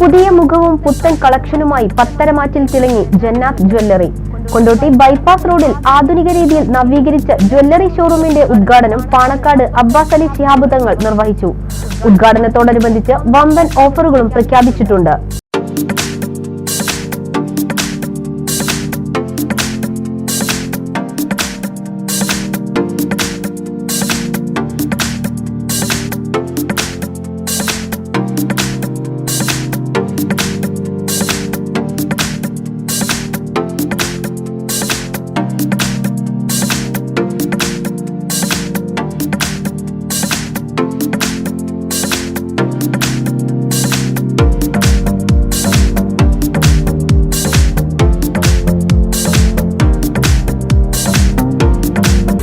പുതിയ മുഖവും പുത്തൻ കളക്ഷനുമായി പത്തരമാറ്റിൽ തിളങ്ങി ജന്നാത്ത് ജ്വല്ലറി. കൊണ്ടോട്ടി ബൈപ്പാസ് റോഡിൽ ആധുനിക രീതിയിൽ നവീകരിച്ച ജ്വല്ലറി ഷോറൂമിന്റെ ഉദ്ഘാടനം പാണക്കാട് അബ്ബാസ് അലി ശിഹാബ് തങ്ങൾ നിർവഹിച്ചു. ഉദ്ഘാടനത്തോടനുബന്ധിച്ച് വമ്പൻ ഓഫറുകളും പ്രഖ്യാപിച്ചിട്ടുണ്ട്.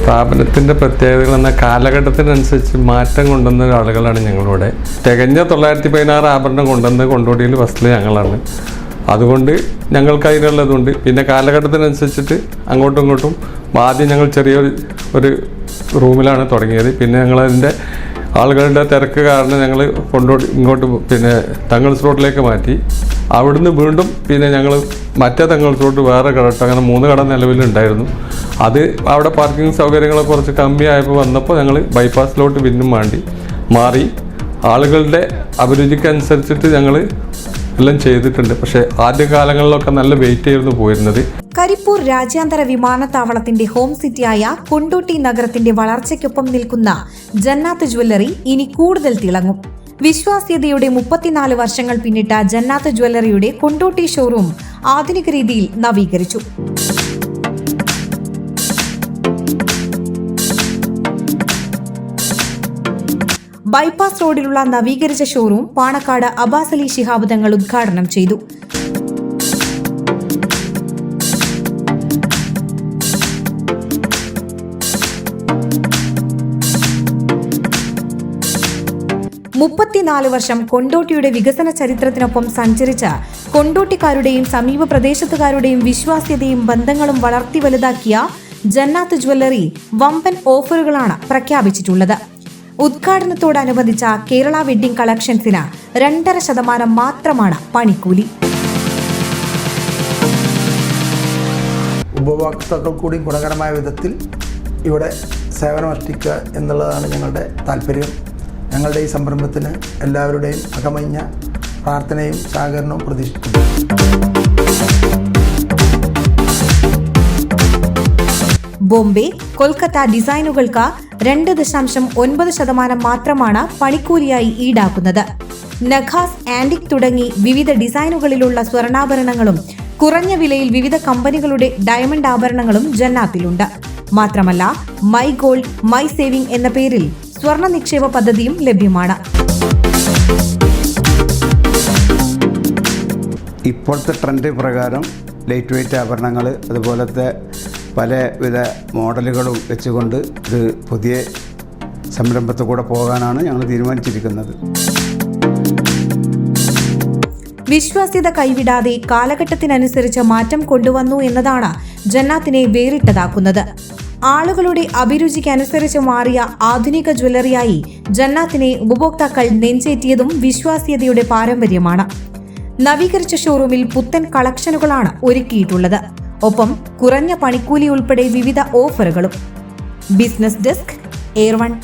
സ്ഥാപനത്തിന്റെ പ്രത്യേകതകൾ എന്ന കാലഘട്ടത്തിനനുസരിച്ച് മാറ്റം കൊണ്ടുവന്ന ആളുകളാണ് ഞങ്ങളിവിടെ. തികഞ്ഞ തൊള്ളായിരത്തി പതിനാറ് ആഭരണം കൊണ്ടുവന്ന് കൊണ്ടോടിയിൽ ഫസ്റ്റിൽ ഞങ്ങളാണ്. അതുകൊണ്ട് ഞങ്ങൾക്ക് അതിനുള്ളതുണ്ട്. പിന്നെ കാലഘട്ടത്തിനനുസരിച്ചിട്ട് അങ്ങോട്ടും ഇങ്ങോട്ടും ആദ്യം ഞങ്ങൾ ചെറിയൊരു ഒരു റൂമിലാണ് തുടങ്ങിയത്. പിന്നെ ഞങ്ങളതിന്റെ ആളുകളുടെ തിരക്ക് കാരണം ഞങ്ങൾ കൊണ്ടോടി ഇങ്ങോട്ട് പിന്നെ തങ്ങൾ റോഡിലേക്ക് മാറ്റി. അവിടുന്ന് വീണ്ടും പിന്നെ ഞങ്ങൾ മറ്റേ തങ്ങൾ റോഡ് വേറെ കടട്ട് അങ്ങനെ മൂന്ന് കട നിലവിലുണ്ടായിരുന്നു. അത് അവിടെ പാർക്കിംഗ് സൗകര്യങ്ങളൊക്കെ കുറച്ച് കമ്മിയായപ്പോൾ വന്നപ്പോൾ ഞങ്ങൾ ബൈപ്പാസിലോട്ട് പിന്നും വേണ്ടി മാറി. ആളുകളുടെ അഭിരുചിക്കനുസരിച്ചിട്ട് ഞങ്ങൾ എല്ലാം ചെയ്തിട്ടുണ്ട്. പക്ഷേ ആദ്യ കാലങ്ങളിലൊക്കെ നല്ല വെയിറ്റ് ആയിരുന്നു പോയിരുന്നത്. കരിപ്പൂർ രാജ്യാന്തര വിമാനത്താവളത്തിന്റെ ഹോം സിറ്റിയായ കൊണ്ടോട്ടി നഗരത്തിന്റെ വളർച്ചയ്ക്കൊപ്പം നിൽക്കുന്ന ജന്നാത്ത് ജ്വല്ലറി ഇനി കൂടുതൽ തിളങ്ങും. വിശ്വാസ്യതയുടെ മുപ്പത്തിനാല് വർഷങ്ങൾ പിന്നിട്ട ജന്നാത്ത് ജ്വല്ലറിയുടെ കൊണ്ടോട്ടി ഷോറൂം ആധുനിക രീതിയിൽ നവീകരിച്ചു. ബൈപ്പാസ് റോഡിലുള്ള നവീകരിച്ച ഷോറൂം പാണക്കാട് അബാസ് അലി ശിഹാബ് തങ്ങൾ ഉദ്ഘാടനം ചെയ്തു. മുപ്പത്തിനാല് വർഷം കൊണ്ടോട്ടിയുടെ വികസന ചരിത്രത്തിനൊപ്പം സഞ്ചരിച്ച കൊണ്ടോട്ടിക്കാരുടെയും സമീപ പ്രദേശത്തുകാരുടെയും വിശ്വാസ്യതയും ബന്ധങ്ങളും വളർത്തി വലുതാക്കിയ ജന്നാത്ത് ജ്വല്ലറി വമ്പൻ ഓഫറുകളാണ് പ്രഖ്യാപിച്ചിട്ടുള്ളത്. ഉദ്ഘാടനത്തോടനുബന്ധിച്ച കേരള വെഡ്ഡിംഗ് കളക്ഷൻസിന് രണ്ടര ശതമാനം മാത്രമാണ് പണിക്കൂലി. ഉപഭോക്താക്കൾ കൂടി ഗുണകരമായ വിധത്തിൽ ഇവിടെ സേവനമഷ്ടിക്കുക എന്നുള്ളതാണ് ഞങ്ങളുടെ താല്പര്യം. ഞങ്ങളുടെ ഈ സംരംഭത്തിന് എല്ലാവരുടെയും അകമഞ്ഞ പ്രാർത്ഥനയും സഹകരണവും പ്രതീക്ഷിക്കുന്നു. ബോംബെ കൊൽക്കത്ത ഡിസൈനുകൾക്ക് രണ്ട് ദശാംശം ഒൻപത് ശതമാനം മാത്രമാണ് പണിക്കൂലിയായി ഈടാക്കുന്നത്. നഖാസ് ആന്റിക് തുടങ്ങി വിവിധ ഡിസൈനുകളിലുള്ള സ്വർണാഭരണങ്ങളും കുറഞ്ഞ വിലയിൽ വിവിധ കമ്പനികളുടെ ഡയമണ്ട് ആഭരണങ്ങളും ജന്നാത്തിലുണ്ട്. മാത്രമല്ല മൈ ഗോൾഡ് മൈ സേവിംഗ് എന്ന പേരിൽ സ്വർണ നിക്ഷേപ പദ്ധതിയും ലഭ്യമാണ്. ഇപ്പോഴത്തെ ട്രെൻഡ് പ്രകാരം ലൈറ്റ് വെയിറ്റ് ആഭരണങ്ങൾ അതുപോലത്തെ പലവിധ മോഡലുകളും വെച്ചുകൊണ്ട് ഇത് പുതിയ സംരംഭത്തിൽ കൂടെ പോകാനാണ് ഞങ്ങൾ തീരുമാനിച്ചിരിക്കുന്നത്. വിശ്വാസ്യത കൈവിടാതെ കാലഘട്ടത്തിനനുസരിച്ച് മാറ്റം കൊണ്ടുവന്നു എന്നതാണ് ജന്നാത്തിനെ വേറിട്ടതാക്കുന്നത്. ആളുകളുടെ അഭിരുചിക്കനുസരിച്ച് മാറിയ ആധുനിക ജ്വല്ലറിയായി ജന്നാത്തിനെ ഉപഭോക്താക്കൾ നെഞ്ചേറ്റിയതും വിശ്വാസ്യതയുടെ പാരമ്പര്യമാണ്. നവീകരിച്ച ഷോറൂമിൽ പുത്തൻ കളക്ഷനുകളാണ് ഒരുക്കിയിട്ടുള്ളത്. ഒപ്പം കുറഞ്ഞ പണിക്കൂലി ഉൾപ്പെടെ വിവിധ ഓഫറുകളും. Business desk air one.